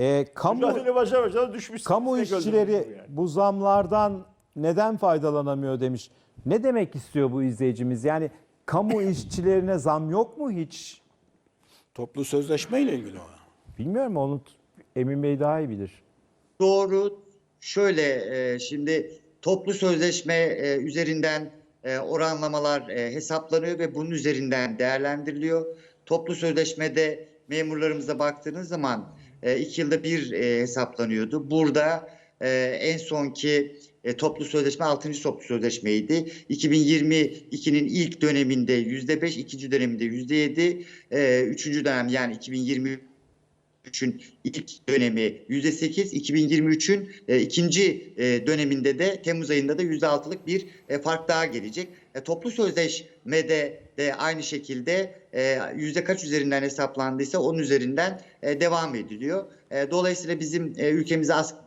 E, kamu Mücadele başa başa düşmüş. kamu işçileri gibi yani. bu zamlardan neden faydalanamıyor demiş. Ne demek istiyor bu izleyicimiz? Yani kamu işçilerine zam yok mu hiç? Toplu sözleşmeyle ilgili o. Bilmiyorum onu Emin Bey daha iyi bilir. Doğru. Şöyle e, şimdi toplu sözleşme e, üzerinden e, oranlamalar e, hesaplanıyor ve bunun üzerinden değerlendiriliyor. Toplu sözleşmede memurlarımıza baktığınız zaman e, iki yılda bir e, hesaplanıyordu. Burada e, en sonki e, toplu sözleşme 6. toplu sözleşmeydi. 2022'nin ilk döneminde yüzde beş, ikinci döneminde yüzde yedi, e, üçüncü dönem yani 2020 2023'ün ilk dönemi %8, 2023'ün e, ikinci e, döneminde de Temmuz ayında da %6'lık bir e, fark daha gelecek. E, toplu sözleşmede de aynı şekilde e, yüzde kaç üzerinden hesaplandıysa onun üzerinden e, devam ediliyor. E, dolayısıyla bizim e, ülkemize asgari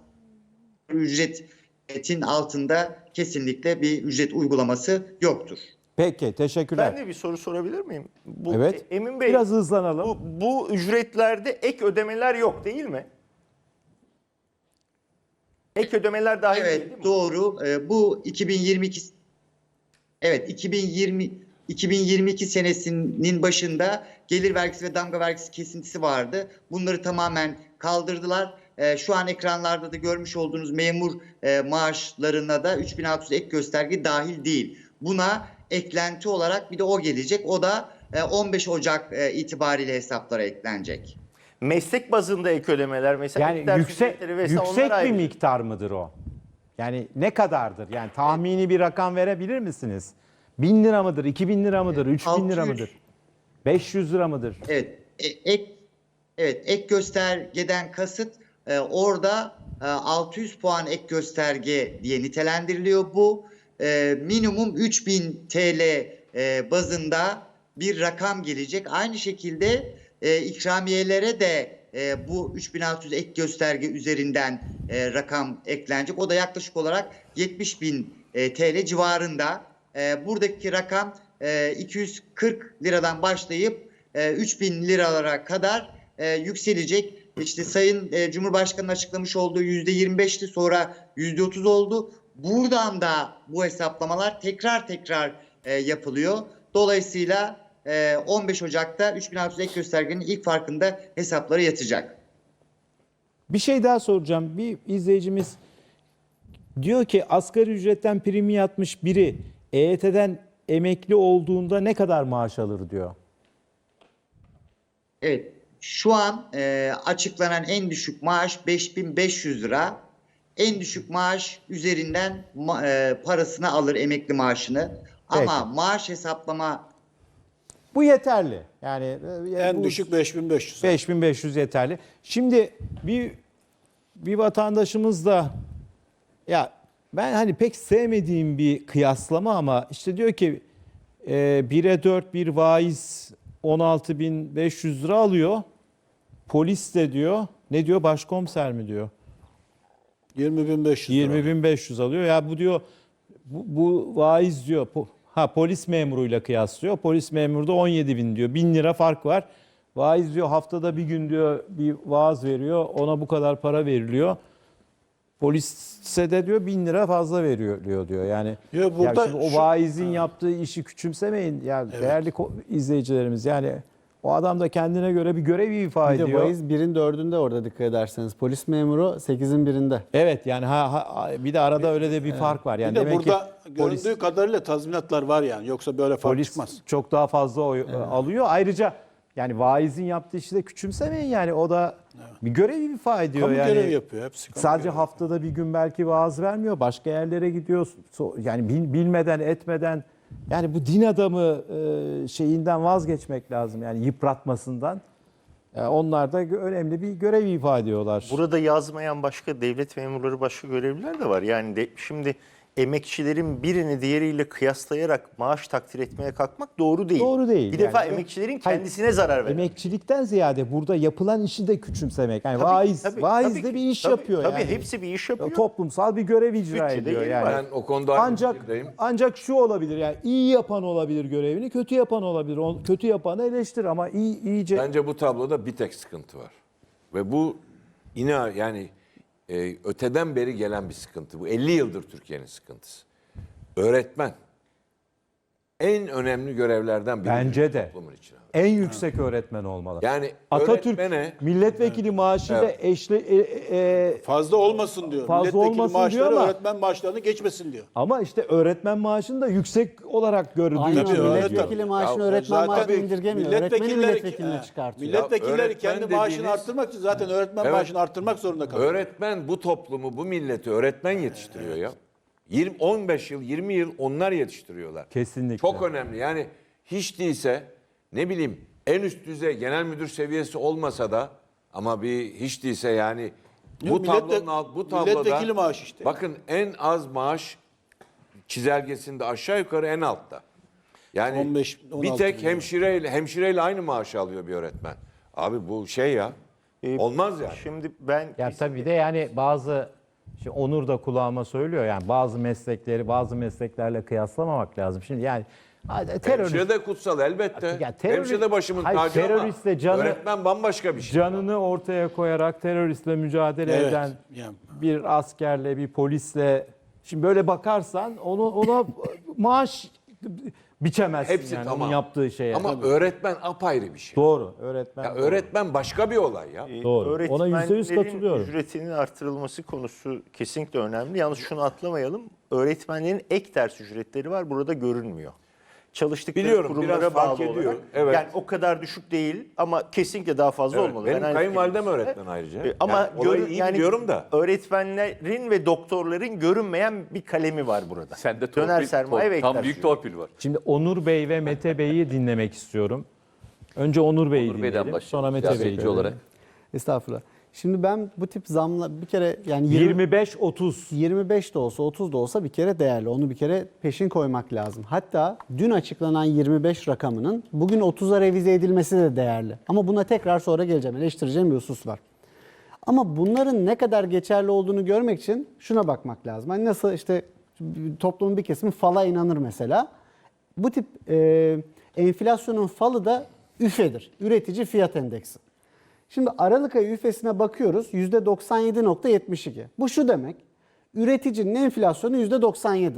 ücretin altında kesinlikle bir ücret uygulaması yoktur. Peki teşekkürler. Ben de bir soru sorabilir miyim? Bu, evet. E- Emin Bey Biraz hızlanalım. bu, bu ücretlerde ek ödemeler yok değil mi? Ek ödemeler dahil değil, değil mi? Evet doğru. Ee, bu 2022 Evet 2020 2022 senesinin başında gelir vergisi ve damga vergisi kesintisi vardı. Bunları tamamen kaldırdılar. Ee, şu an ekranlarda da görmüş olduğunuz memur e, maaşlarına da 3600 ek gösterge dahil değil. Buna eklenti olarak bir de o gelecek. O da e, 15 Ocak e, itibariyle hesaplara eklenecek. Meslek bazında ek ödemeler mesela Yani yüksek yüksek bir ayrı. miktar mıdır o? Yani ne kadardır? Yani tahmini bir rakam verebilir misiniz? 1000 lira mıdır? 2000 lira mıdır? 3000 lira 600. mıdır? 500 lira mıdır? Evet, e- ek evet ek göstergeden kasıt e, orada e, 600 puan ek gösterge diye nitelendiriliyor bu. E, minimum 3000 TL e, bazında bir rakam gelecek. Aynı şekilde e, ikramiyelere de e, bu 3600 ek gösterge üzerinden e, rakam eklenecek. O da yaklaşık olarak 70 bin e, TL civarında. E, buradaki rakam e, 240 liradan başlayıp e, 3000 liralara kadar e, yükselecek. İşte Sayın e, Cumhurbaşkanı'nın açıklamış olduğu %25'ti sonra %30 oldu. Buradan da bu hesaplamalar tekrar tekrar e, yapılıyor. Dolayısıyla e, 15 Ocak'ta 3600 ek göstergenin ilk farkında hesaplara yatacak. Bir şey daha soracağım. Bir izleyicimiz diyor ki asgari ücretten primi yatmış biri EYT'den emekli olduğunda ne kadar maaş alır diyor. Evet. Şu an e, açıklanan en düşük maaş 5500 lira. En düşük maaş üzerinden ma- e, parasını alır emekli maaşını. Ama Peki. maaş hesaplama Bu yeterli. Yani e, En bu düşük 5500. 5500 yeterli. Şimdi bir bir vatandaşımız da ya ben hani pek sevmediğim bir kıyaslama ama işte diyor ki e, 1'e 4 bir vaiz 16.500 lira alıyor. Polis de diyor ne diyor başkomiser mi diyor 20500. lira. 20.500 alıyor. Ya bu diyor bu, bu vaiz diyor po- ha polis memuruyla kıyaslıyor. Polis memuru da 17 bin diyor. 1000 lira fark var. Vaiz diyor haftada bir gün diyor bir vaaz veriyor. Ona bu kadar para veriliyor. Polise de diyor 1000 lira fazla veriyor diyor diyor. Yani Ya burada ya o şu- vaizin yaptığı işi küçümsemeyin. Ya değerli ko- izleyicilerimiz yani o adam da kendine göre bir görev ifa Bir de ediyor. vaiz birin dördünde orada dikkat ederseniz. Polis memuru sekizin birinde. Evet yani ha, ha bir de arada öyle de bir fark var. Yani Bir de demek burada ki göründüğü polis kadarıyla tazminatlar var yani. Yoksa böyle fark polis çıkmaz. çok daha fazla oy alıyor. Ayrıca yani vaizin yaptığı işi de küçümsemeyin yani o da bir görev ifa ediyor Kamu yani. görevi yapıyor. Hepsi kamu Sadece görevi. haftada bir gün belki vaaz vermiyor. Başka yerlere gidiyor. Yani bil- bilmeden etmeden yani bu din adamı e, şeyinden vazgeçmek lazım. Yani yıpratmasından. E, Onlar da önemli bir görev ifa ediyorlar. Burada yazmayan başka devlet memurları, başka görevliler de var. Yani de, şimdi emekçilerin birini diğeriyle kıyaslayarak maaş takdir etmeye kalkmak doğru değil. Doğru değil. Bir defa Yani- emekçilerin Hayır, kendisine zarar verir. Emekçilikten ziyade burada yapılan işi de küçümsemek. Yani Tabii, vaiz, tabii, vaiz tabii de bir iş Tabii, yapıyor Tabii yani. hepsi bir iş yapıyor. Toplumsal bir görev icra Bütçede ediyor yani. var. Ben o konuda aynı Ancak ancak şu olabilir yani iyi yapan olabilir görevini, kötü yapan olabilir. O- Kötü yapanı eleştir ama iyi iyice Bence bu tabloda bir tek sıkıntı var. Ve bu ina yani e, öteden beri gelen bir sıkıntı bu. 50 yıldır Türkiye'nin sıkıntısı. Öğretmen en önemli görevlerden biri Bence de. toplumun içine. En yüksek öğretmen olmalı. Yani Atatürk öğretmene milletvekili maaşıyla Evet. eşli e, e, Fazla olmasın diyor. Fazla Milletvekili olmasın maaşları diyor ama- öğretmen maaşlarını geçmesin diyor. ama işte öğretmen maaşını da yüksek olarak gördüğü Aynen için öyle milletvekili maaşını Ya, öğretmen zaten maaşını indirgemiyor. Öğretmeni milletvekiline he, çıkartıyor. Milletvekilleri öğretmen kendi maaşını dediğiniz- arttırmak için zaten öğretmen Evet. maaşını arttırmak zorunda kalıyor. öğretmen bu toplumu, bu milleti öğretmen yetiştiriyor ya. 20 15 yıl, 20 yıl onlar yetiştiriyorlar. Kesinlikle. Çok önemli. Yani hiç değilse ne bileyim en üst düzey genel müdür seviyesi olmasa da ama bir hiç değilse yani bu millet- tablonun alt, bu tabloda milletvekili maaşı işte. Bakın en az maaş çizelgesinde aşağı yukarı en altta. Yani 15, bir 16 tek milyon. hemşireyle hemşireyle aynı maaşı alıyor bir öğretmen. Abi bu şey ya. Ee, Olmaz yani. Şimdi ben Ya tabii de yani bazı şimdi Onur da kulağıma söylüyor yani bazı meslekleri bazı mesleklerle kıyaslamamak lazım. Şimdi yani terörist Hemşire de kutsal elbette. Ya terörist- Hemşire de başımın Hayır, tacı teröristle ama canı- öğretmen bambaşka bir şey. canını ortaya koyarak teröristle mücadele Evet, eden yani. bir askerle bir polisle şimdi böyle bakarsan onu ona maaş biçemezsin Hepsi yani tamam. onun yaptığı şeye. Ama öğretmen apayrı bir şey. Doğru öğretmen. Ya öğretmen başka bir olay ya. e, Doğru. Ona yüzde yüz öğretmenlerin katılıyorum. ücretinin artırılması konusu kesinlikle önemli. Yalnız şunu atlamayalım. Öğretmenlerin ek ders ücretleri var. Burada görünmüyor. Çalıştıkları Biliyorum, kurumlara biraz fark bağlı ediyor. olarak. Evet. Yani o kadar düşük değil ama kesinlikle daha fazla Evet, olmalı. benim Ben aynı kayınvalidem fikirdeyim. öğretmen ayrıca. E, Ama Yani olayı görün- iyi biliyorum da. Öğretmenlerin ve doktorların görünmeyen bir kalemi var burada. Sende torpil, Döner sermaye ve tor- ek tam büyük torpil var. Şimdi Onur Bey ve Mete Bey'i dinlemek istiyorum. Önce Onur Bey'i Onur Bey'den dinleyelim. başlayalım. Sonra Mete Bey'i Siyasetçi olarak. Estağfurullah. Şimdi ben bu tip zamla bir kere yani 20 25-30. 25 de olsa 30 da olsa bir kere değerli. Onu bir kere peşin koymak lazım. Hatta dün açıklanan 25 rakamının bugün 30'a revize edilmesi de değerli. Ama buna tekrar sonra geleceğim. Eleştireceğim bir husus var. Ama bunların ne kadar geçerli olduğunu görmek için şuna bakmak lazım. Hani nasıl işte toplumun bir kesimi fala inanır mesela. Bu tip e, enflasyonun falı da üfedir. Üretici fiyat endeksi. Şimdi Aralık ayı üfesine bakıyoruz %97.72. Bu şu demek. Üreticinin enflasyonu %97.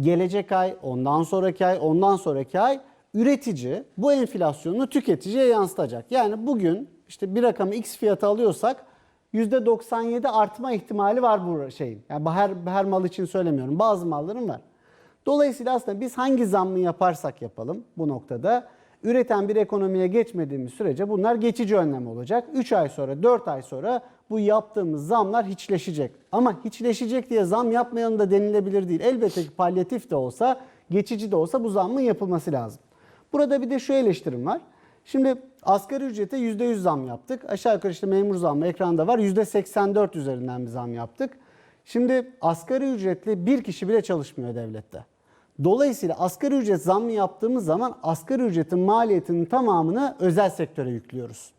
Gelecek ay, ondan sonraki ay, ondan sonraki ay üretici bu enflasyonu tüketiciye yansıtacak. Yani bugün işte bir rakamı X fiyatı alıyorsak %97 artma ihtimali var bu şeyin. Yani her, her mal için söylemiyorum. Bazı malların var. Dolayısıyla aslında biz hangi zammı yaparsak yapalım bu noktada üreten bir ekonomiye geçmediğimiz sürece bunlar geçici önlem olacak. 3 ay sonra 4 ay sonra bu yaptığımız zamlar hiçleşecek. Ama hiçleşecek diye zam yapmayalım da denilebilir değil. Elbette ki palyatif de olsa geçici de olsa bu zammın yapılması lazım. Burada bir de şu eleştirim var. Şimdi asgari ücrete %100 zam yaptık. Aşağı yukarı işte memur zammı ekranda var. %84 üzerinden bir zam yaptık. Şimdi asgari ücretli bir kişi bile çalışmıyor devlette. Dolayısıyla asgari ücret zammı yaptığımız zaman asgari ücretin maliyetinin tamamını özel sektöre yüklüyoruz.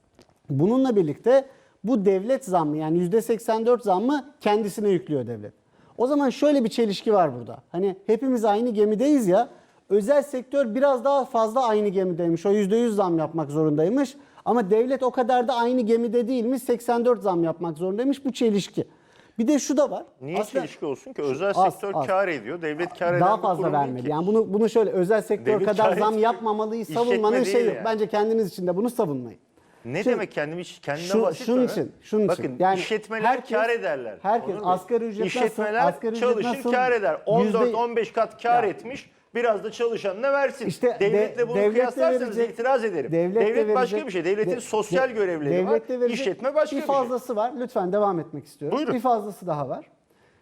Bununla birlikte bu devlet zammı yani %84 zammı kendisine yüklüyor devlet. O zaman şöyle bir çelişki var burada. Hani hepimiz aynı gemideyiz ya. Özel sektör biraz daha fazla aynı gemideymiş. O %100 zam yapmak zorundaymış. Ama devlet o kadar da aynı gemide değilmiş. 84 zam yapmak zorundaymış. Bu çelişki. Bir de şu da var. Niye Aslında- çelişki olsun ki? Özel Az, sektör az. kar ediyor. Devlet kar eden daha fazla vermeli. ki. Yani bunu bunu şöyle özel sektör Devlet kadar zam yapmamalıyı savunmanın şeyi yok. yani. Bence kendiniz için de bunu savunmayın. Ne Şimdi- demek kendim hiç kendine Şu- bahsetme şunun için, şunun için. Bakın Yani işletmeler herkes- kar ederler. herkes Bey. asgari ücret nasıl- İşletmeler asgari ücret çalışır kar eder. yüzde- 14-15 kat kar Ya. etmiş. Biraz da çalışanına versin. İşte Devletle de- bunu devlet de kıyaslarsanız verecek- itiraz ederim. devlet de Devlet başka verecek- bir şey. Devletin de- sosyal görevleri devlet de var. verecek- İşletme başka bir, bir şey. fazlası var. Lütfen devam etmek istiyorum. Buyurun. Bir fazlası daha var.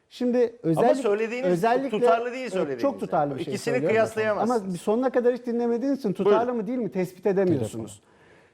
Şimdi özellikle söylediğiniz özellikle tutarlı değil söylediğiniz Çok tutarlı bir şey İkisini kıyaslayamazsınız. Ama bir sonuna kadar hiç dinlemediğiniz için tutarlı mı değil mi tespit edemiyorsunuz.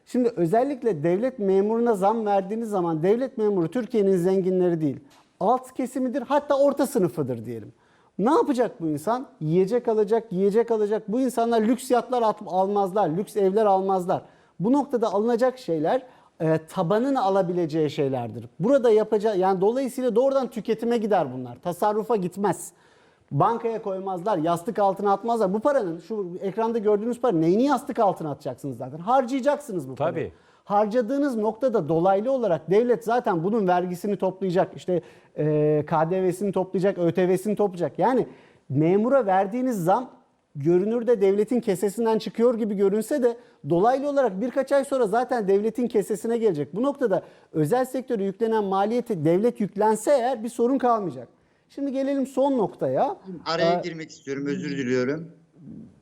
Şimdi özellikle devlet memuruna zam verdiğiniz zaman devlet memuru Türkiye'nin zenginleri değil. Alt kesimidir hatta orta sınıfıdır diyelim. Ne yapacak bu insan? Yiyecek alacak, yiyecek alacak. Bu insanlar lüks yatlar at- almazlar, lüks evler almazlar. Bu noktada alınacak şeyler e, tabanın alabileceği şeylerdir. Burada yapacağı yani dolayısıyla doğrudan tüketime gider bunlar. Tasarrufa gitmez. Bankaya koymazlar, yastık altına atmazlar. Bu paranın şu ekranda gördüğünüz para neyini yastık altına atacaksınız zaten? Harcayacaksınız bu parayı. Tabii. Harcadığınız noktada dolaylı olarak devlet zaten bunun vergisini toplayacak. işte e, KDV'sini toplayacak, ÖTV'sini toplayacak. Yani memura verdiğiniz zam görünürde devletin kesesinden çıkıyor gibi görünse de dolaylı olarak birkaç ay sonra zaten devletin kesesine gelecek. Bu noktada özel sektöre yüklenen maliyeti devlet yüklense eğer bir sorun kalmayacak. Şimdi gelelim son noktaya. Araya Ee, girmek istiyorum, özür diliyorum.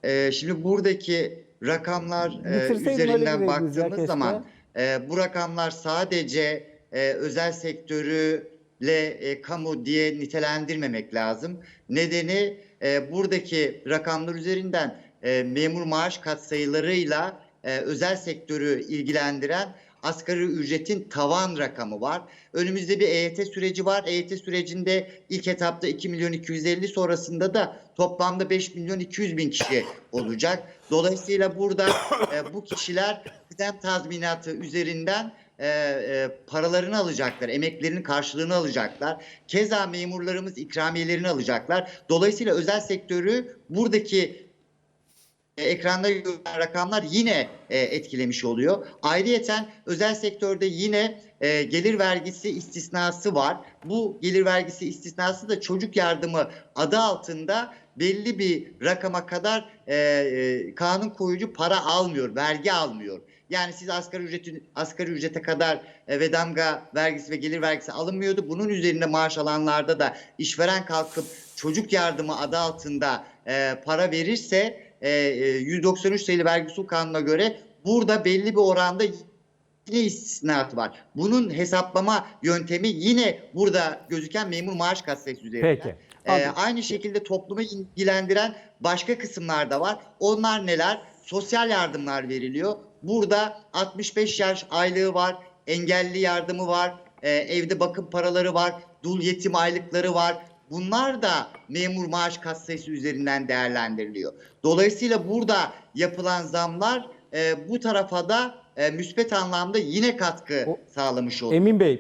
Ee, şimdi buradaki rakamlar e, üzerinden baktığımız zaman e, bu rakamlar sadece e, özel sektörüyle e, kamu diye nitelendirmemek lazım. Nedeni e, buradaki rakamlar üzerinden e, memur maaş katsayılarıyla e, özel sektörü ilgilendiren asgari ücretin tavan rakamı var. Önümüzde bir EYT süreci var. EYT sürecinde ilk etapta 2 milyon 250 sonrasında da toplamda 5 milyon 200 bin kişi olacak. Dolayısıyla burada e, bu kişiler kıdem tazminatı üzerinden e, e, paralarını alacaklar, emeklerinin karşılığını alacaklar. Keza memurlarımız ikramiyelerini alacaklar. Dolayısıyla özel sektörü buradaki ekranda görülen rakamlar yine e, etkilemiş oluyor. Ayrıyeten özel sektörde yine e, gelir vergisi istisnası var. Bu gelir vergisi istisnası da çocuk yardımı adı altında belli bir rakama kadar e, e, kanun koyucu para almıyor, vergi almıyor. Yani siz asgari ücretin asgari ücrete kadar e, ve damga vergisi ve gelir vergisi alınmıyordu. Bunun üzerinde maaş alanlarda da işveren kalkıp çocuk yardımı adı altında e, para verirse e, e, 193 sayılı vergi usul kanununa göre burada belli bir oranda yine istisnat var. Bunun hesaplama yöntemi yine burada gözüken memur maaş katsayısı üzerinden. Peki. Ee, aynı şekilde toplumu ilgilendiren başka kısımlar da var. Onlar neler? Sosyal yardımlar veriliyor. Burada 65 yaş aylığı var, engelli yardımı var, e, evde bakım paraları var, dul yetim aylıkları var. Bunlar da memur maaş katsayısı üzerinden değerlendiriliyor. Dolayısıyla burada yapılan zamlar e, bu tarafa da e, müspet anlamda yine katkı O- sağlamış oluyor. Emin Bey